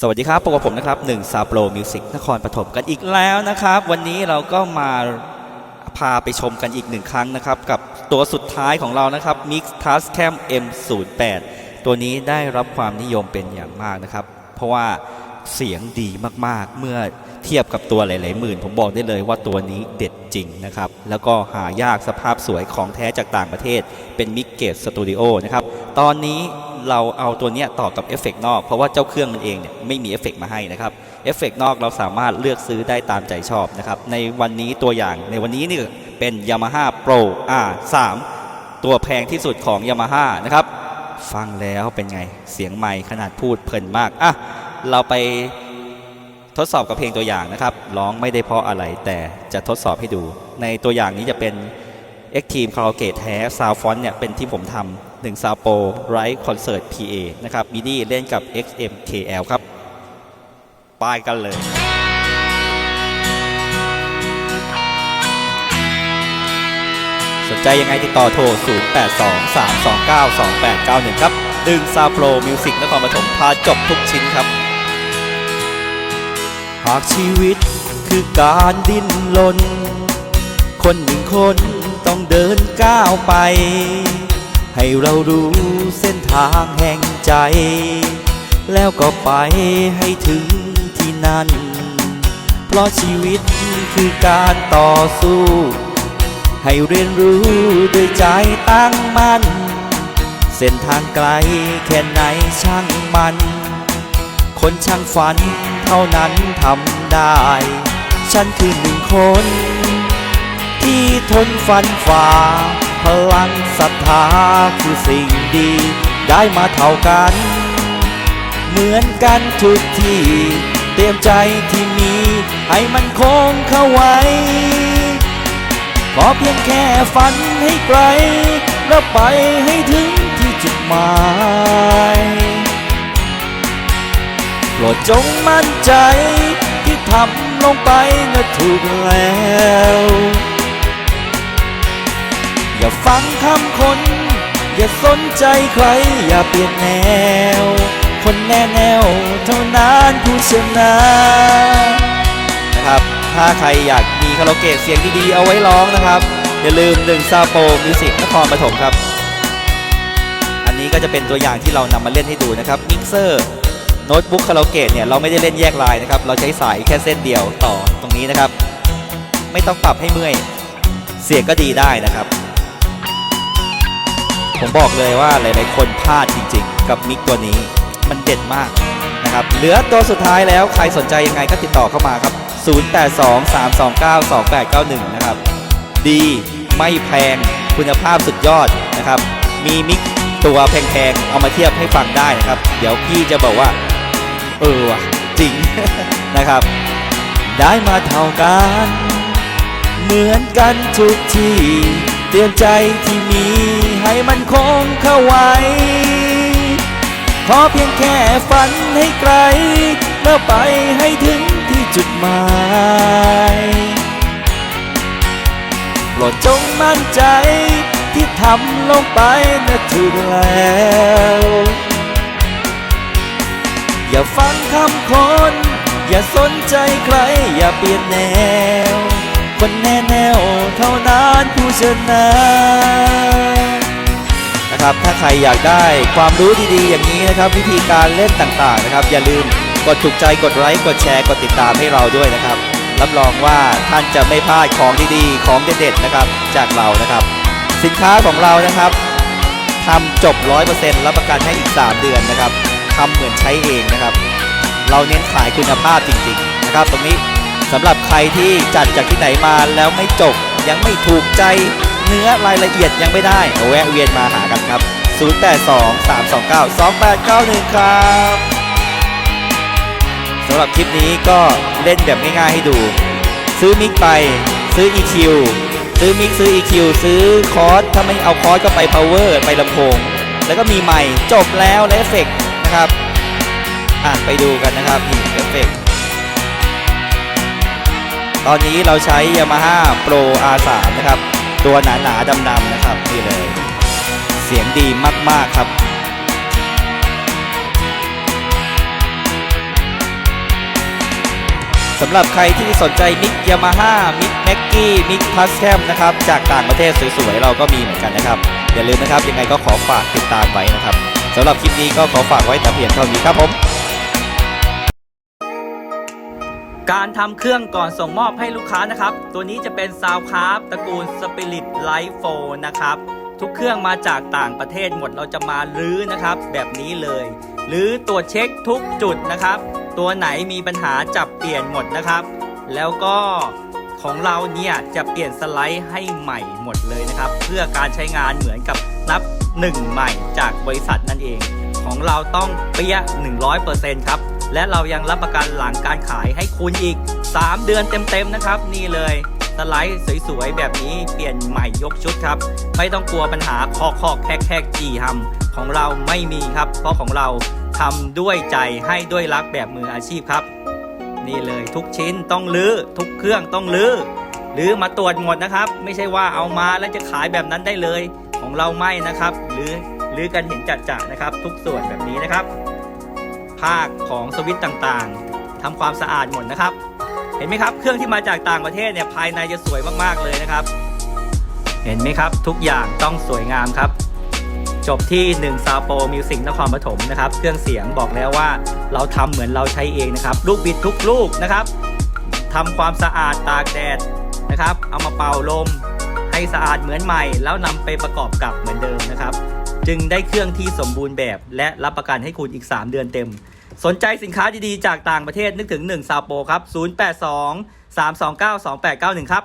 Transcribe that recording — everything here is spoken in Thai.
สวัสดีครับพบกับผมนะครับหนึ่งซาโปรมิวสิกนครปฐมกันอีกแล้วนะครับ วันนี้เราก็มาพาไปชมกันอีกหนึ่งครั้งนะครับ กับตัวสุดท้ายของเรานะครับ Mix Tascam M08 ตัวนี้ได้รับความนิยมเป็นอย่างมากนะครับ เพราะว่าเสียงดีมากๆ เมื่อเทียบกับตัวหลายๆหมื่น ผมบอกได้เลยว่าตัวนี้เด็ด จริงนะครับ แล้วก็หายากสภาพสวยของแท้จากต่างประเทศ เป็นมิกเกตสตูดิโอนะครับ ตอนนี้เราเอาตัวเนี้ยต่อกับเอฟเฟกต์นอก เพราะว่าเจ้าเครื่องมันเองเนี่ยไม่มีเอฟเฟกต์มาให้นะครับเอฟเฟกต์นอกเราสามารถเลือกซื้อได้ตามใจชอบนะครับ ในวันนี้ตัวอย่างในวันนี้นี่เป็น Yamaha Pro R3 ตัวแพงที่สุดของ Yamaha นะครับ ฟังแล้วเป็นไงเสียงไมค์ขนาดพูดเพลินมากอะเราไป ทดสอบกับเพลงตัวอย่างนะครับร้องไม่ได้เพราะอะไรแต่จะทดสอบให้ดู ในตัวอย่างนี้จะเป็น X Team Karaoke แท้ซาวฟอนเนี่ยเป็นที่ผมทำหนึ่งซาวโปรไรคอนเสิร์ต PA นะครับมิดี้เล่นกับ XMKL ครับไปกันเลยสนใจยังไงติดต่อโทร 0823292891 ครับ ดึงซาโปรมิวสิกนครปฐมพาจบทุกชิ้นครับ หากชีวิตคือการดิ้นรนคนหนึ่งคนต้องเดินก้าวไป ให้เรารู้เส้นทางแห่งใจ แล้วก็ไปให้ถึงที่นั่น เพราะชีวิตคือการต่อสู้ ให้เรียนรู้ด้วยใจตั้งมั่น เส้นทางไกลแค่ไหนช่างมัน คนช่างฝัน เท่านั้นทำได้ ฉันคือหนึ่งคน ที่ทนฟันฝ่า พลังศรัทธาคือสิ่งดี ได้มาเท่ากัน เหมือนกันทุกที่ เตรียมใจที่มี ให้มันคงเข้าไว้ ขอเพียงแค่ฝันให้ไกลแล้วไปให้ถึง จงมั่นใจที่ทำลงไปน่ะถูกแล้ว อย่าฟังคำคน อย่าสนใจใคร อย่าเปลี่ยนแนว คนแน่แนวเท่านั้นผู้ชนะนะครับ ถ้าใครอยากมีคาราโอเกะเสียงดีๆ เอาไว้ร้องนะครับ อย่าลืมหนึ่งซาโปมิวสิกนครปฐมครับ อันนี้ก็จะเป็นตัวอย่างที่เรานำมาเล่นให้ดูนะครับมิกเซอร์ โน้ตบุ๊กคาราโอเกะเนี่ยเราไม่ได้เล่นแยกลายนะครับ เราใช้สายแค่เส้นเดียวต่อตรงนี้นะครับ ไม่ต้องปรับให้เมื่อย เสียงก็ดีได้นะครับ ผมบอกเลยว่าหลายๆคนพลาดจริงๆ กับมิกตัวนี้มันเด็ดมากนะครับเหลือตัวสุดท้ายแล้วใครสนใจยังไงก็ติดต่อเข้ามาครับ 0823292891 นะครับ ดีไม่แพงคุณภาพสุดยอดนะครับ มีมิกตัวแพงๆ เอามาเทียบให้ฟังได้นะครับ เดี๋ยวพี่จะบอกว่า เออว่ะจริงนะครับ ได้มาเท่ากัน เหมือนกันทุกทีเตรียมใจที่มีให้มันคงเข้าไว้ ขอเพียงแค่ฝันให้ไกล แล้วไปให้ถึงที่จุดหมายโปรดจงมั่นใจที่ทำลงไปนะถูกแล้ว ฟังคำคน อย่าสนใจใคร อย่าเปลี่ยนแนว คนแน่แนวเท่านั้นผู้ชนะนะครับถ้าใครอยากได้ความรู้ดีๆ อย่างนี้นะครับ วิธีการเล่นต่างๆนะครับ อย่าลืมกดถูกใจกดไลค์กดแชร์กดติดตามให้เราด้วยนะครับ รับรองว่าท่านจะไม่พลาดของดีๆ ของเด็ดๆนะครับ จากเรานะครับ สินค้าของเรานะครับทำจบ 100%รับประกันให้อีก 3 เดือนนะครับ ทำเหมือนใช้เองนะครับ เราเน้นขายคุณภาพจริงๆนะครับ ตรงนี้สำหรับใครที่จัดจากที่ไหนมาแล้วไม่จบ ยังไม่ถูกใจเนื้อรายละเอียดยังไม่ได้แวะเวียนมาหากันครับ 082 329 2891 ครับสำหรับคลิปนี้ก็เล่นแบบง่ายๆให้ดู ซื้อมิกไป ซื้อ EQ ซื้อมิกซื้อ EQ ซื้อคอร์สถ้าไม่เอาคอร์สก็ไป power ไปลำโพง แล้วก็มีใหม่จบแล้วและเอฟเฟกต์ นะครับ อะไปดูกันนะครับนี่เอฟเฟกต์ตอนนี้เราใช้ Yamaha Pro R3 นะครับ ตัวหนาหนาๆดำๆนะครับนี่เลย เสียงดีมากๆครับสำหรับใครที่สนใจมิกยามาฮ่ามิกแม็กกี้มิกพัสแคมนะครับ จากต่างประเทศสวยๆ เราก็มีเหมือนกันนะครับ อย่าลืมนะครับ ยังไงก็ขอฝากติดตามไว้นะครับ สำหรับคลิปนี้ก็ขอฝากไว้แต่เพียงเท่านี้ครับผม การทำเครื่องก่อนส่งมอบให้ลูกค้านะครับ ตัวนี้จะเป็นซาวคาร์ตระกูล Spirit Light 4นะครับทุกเครื่องมาจากต่างประเทศหมดเราจะมาลื้อนะครับ แบบนี้เลยหรือตรวจเช็คทุกจุดนะครับ ตัวไหนมีปัญหาจับเปลี่ยนหมดนะครับ แล้วก็ของเราเนี่ยจะเปลี่ยนสไลด์ให้ใหม่หมดเลยนะครับ เพื่อการใช้งานเหมือนกับ นับหนึ่งใหม่จากบริษัทนั่นเอง ของเราต้องเปี้ย100%ครับ และเรายังรับประกันหลังการขายให้คุณอีก 3 เดือนเต็มๆนะครับ นี่เลยสไลด์สวยๆ แบบนี้เปลี่ยนใหม่ยกชุดครับ ไม่ต้องกลัวปัญหาคอกคอกแคกแคกจีทำของเราไม่มีครับ เพราะของเราทำด้วยใจให้ด้วยรักแบบมืออาชีพครับ นี่เลยทุกชิ้นต้องลื้อทุกเครื่องต้องลื้อ หรือมาตรวจหมดนะครับ ไม่ใช่ว่าเอามาแล้วจะขายแบบนั้นได้เลยของเราไม่นะครับ หรือหรือกันเห็นจัดจ่นะครับ ทุกส่วนแบบนี้นะครับ ภาคของสวิตช์ต่างๆทำความสะอาดหมดนะครับ เห็นไหมครับ เครื่องที่มาจากต่างประเทศเนี่ยภายในจะสวยมากๆเลยนะครับ เห็นไหมครับ ทุกอย่างต้องสวยงามครับจบที่1ซาโปมิวสิกนครปฐมนะครับ เครื่องเสียงบอกแล้วว่าเราทำเหมือนเราใช้เองนะครับ ลูกบิดทุกลูกนะครับทำความสะอาดตากแดด นะครับ เอามาเป่าลมให้สะอาดเหมือนใหม่ แล้วนำไปประกอบกับเหมือนเดิมนะครับ จึงได้เครื่องที่สมบูรณ์แบบ และรับประกันให้คุณอีก 3 เดือนเต็ม สนใจสินค้าดีๆ จากต่างประเทศนึกถึง1ซาโปครับ 082 329 2891 ครับ